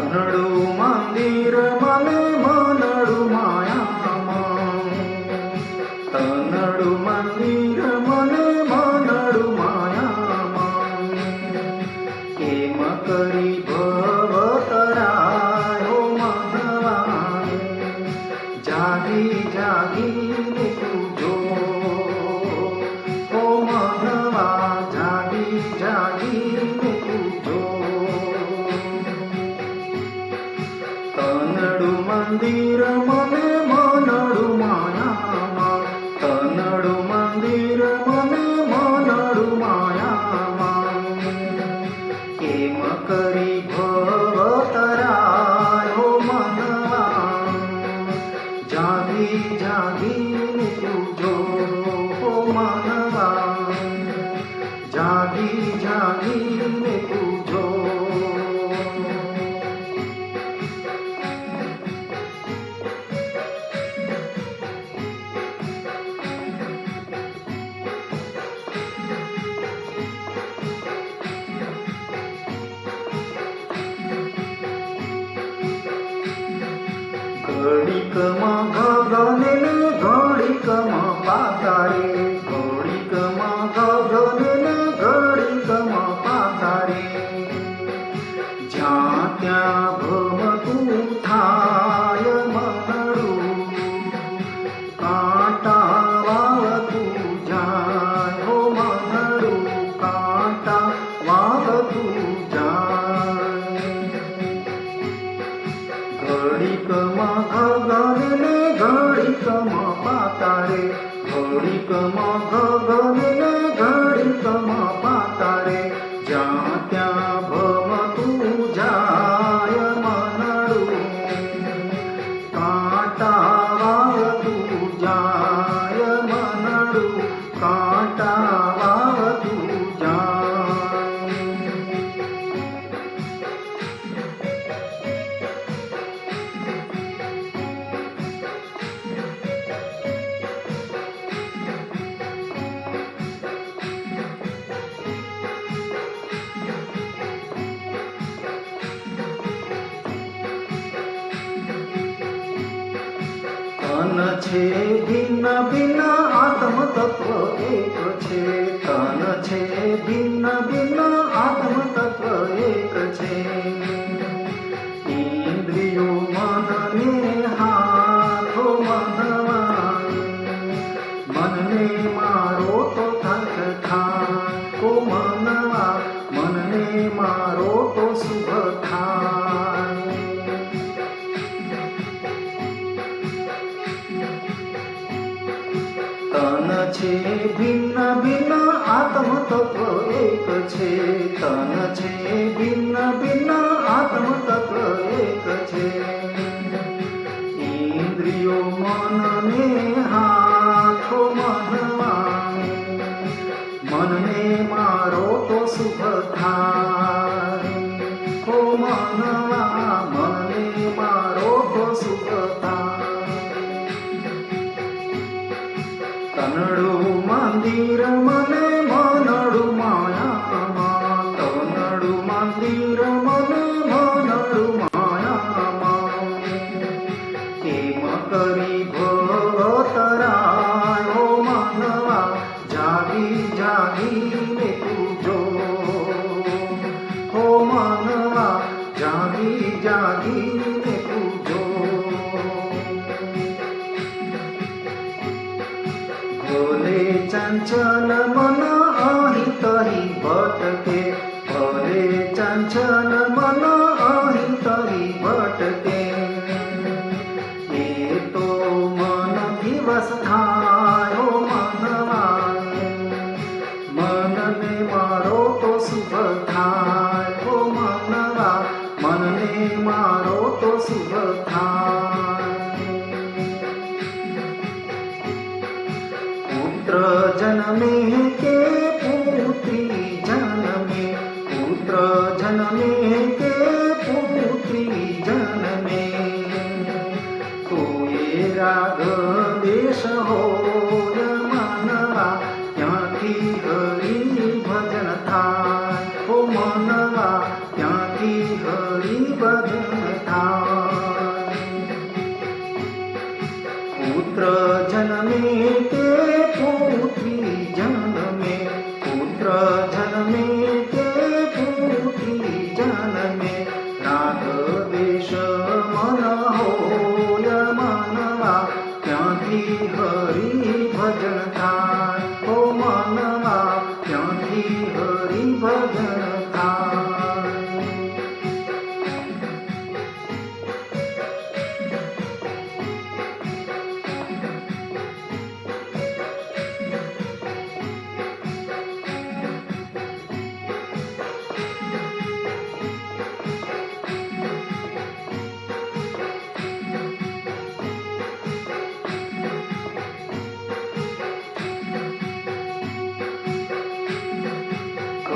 તનડું મંદિર મને મનડું માયામાં તનડું મંદિર મને મનડું માયામાં કરી कमा गौरवने घोडी कमा पातारे घोडी कमा गौरवने घडी कमा पातारे ज्या त्या भव थाय मरू काटा वाव तुझ्या हो मरू काटा वाव तुझ्या गौरी कमा गगन તન છે ભિન્ન ભિન્ન આત્મ તત્વ એક છે તન છે ભિન્ન ભિન્ન આત્મ તત્વ એક છે આત્મ તત્વ એક છે તન છે ભિન્ન ભિન્ન આત્મ તત્વ એક છે ઇન્દ્રિયો મનને હાથો મનવાય મનને મારો તો સુખ થાય ઓ મનવા મનને મારો તો શુભ થાય તનડું મંદિર জামিনে পুজো ও মানবা জামি জামিনে পুজো গোলে চঞ্চল মন অহি তহি বটকে গোলে চঞ্চল पुत्र जनमे के पुत्री जनमे। पुत्र जनमे के पुत्री जनमे। कोई ये राग देश हो पुत्र ત્યાંથી cold.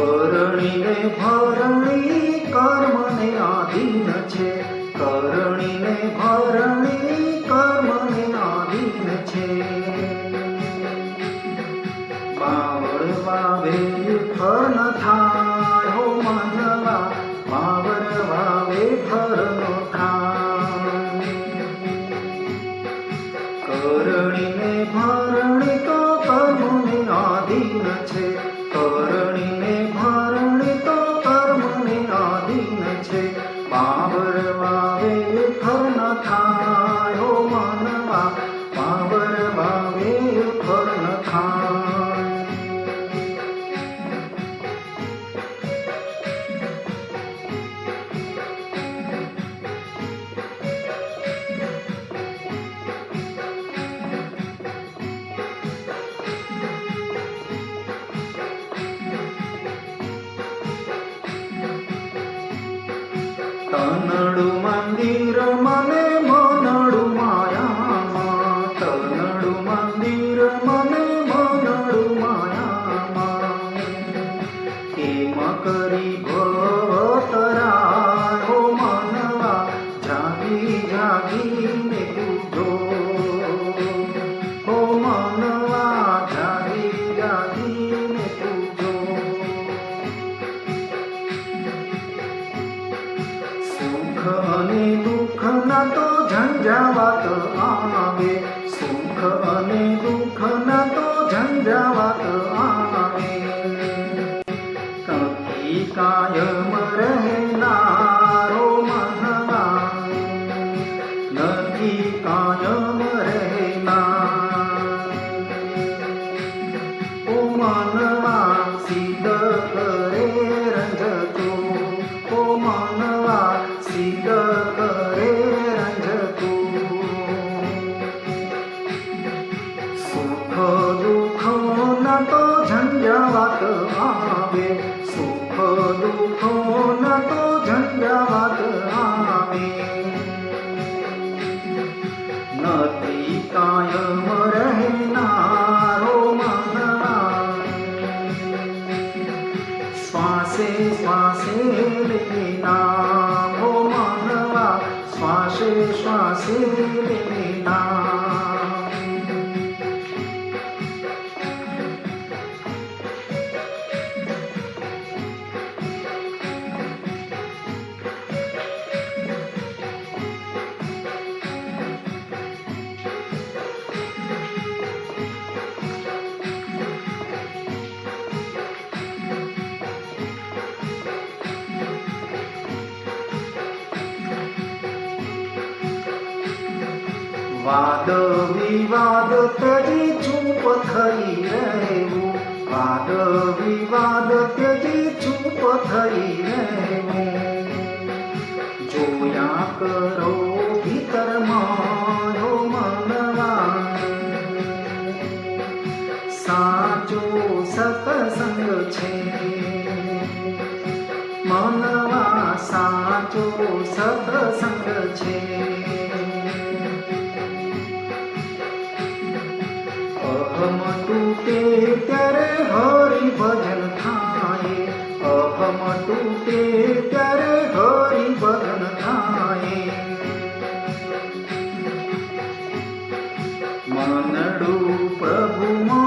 કરણીને ભરણી, કર્મને આધીન છે. કરણીને ભરણી, કર્મને આધીન છે. બાવળ વાવે ફર ન થાય, હો માનવા. બાવળ વાવે ફર ન તનડું મંદિર મને મનડું માયામાં તનડું મંદિર મને મનડું માયામાં કેમ કરી ભવતરાય આવે. સુખ અને દુઃખ ન તો ઝંઝાવાત આવે. કપી કાયમ રહેનારો મનવા નથી કાયમ રહેનાર. ઓ મનવા સિદ્ધ કરે વાદ વિવાદ ત્યજી ચૂપ થઈ રહેવું. વાદ વિવાદ ત્યજી ચૂપ થઈ રહેવું. જોયા કરો ભીતર મારો મનવાન સાચો સત્સંગ છે. મનવા સાચો સત્સંગ છે. ત્યારે હરિ ભજન થાય અહમ તૂટે ત્યારે હરિ ભજન થાય મનડું પ્રભુમાં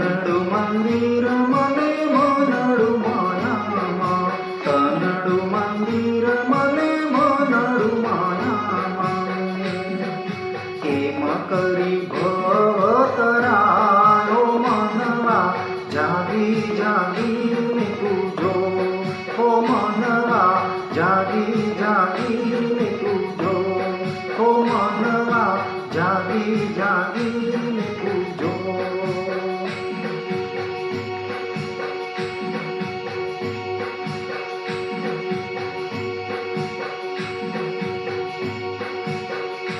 తనడు మందిరమనే మనడు మానామ తనడు మందిరమనే మనడు మానామ కేమ కరి భవతరానో మనవా జాగి జాగి ని పూజో ఓ మనవా జాగి జాగి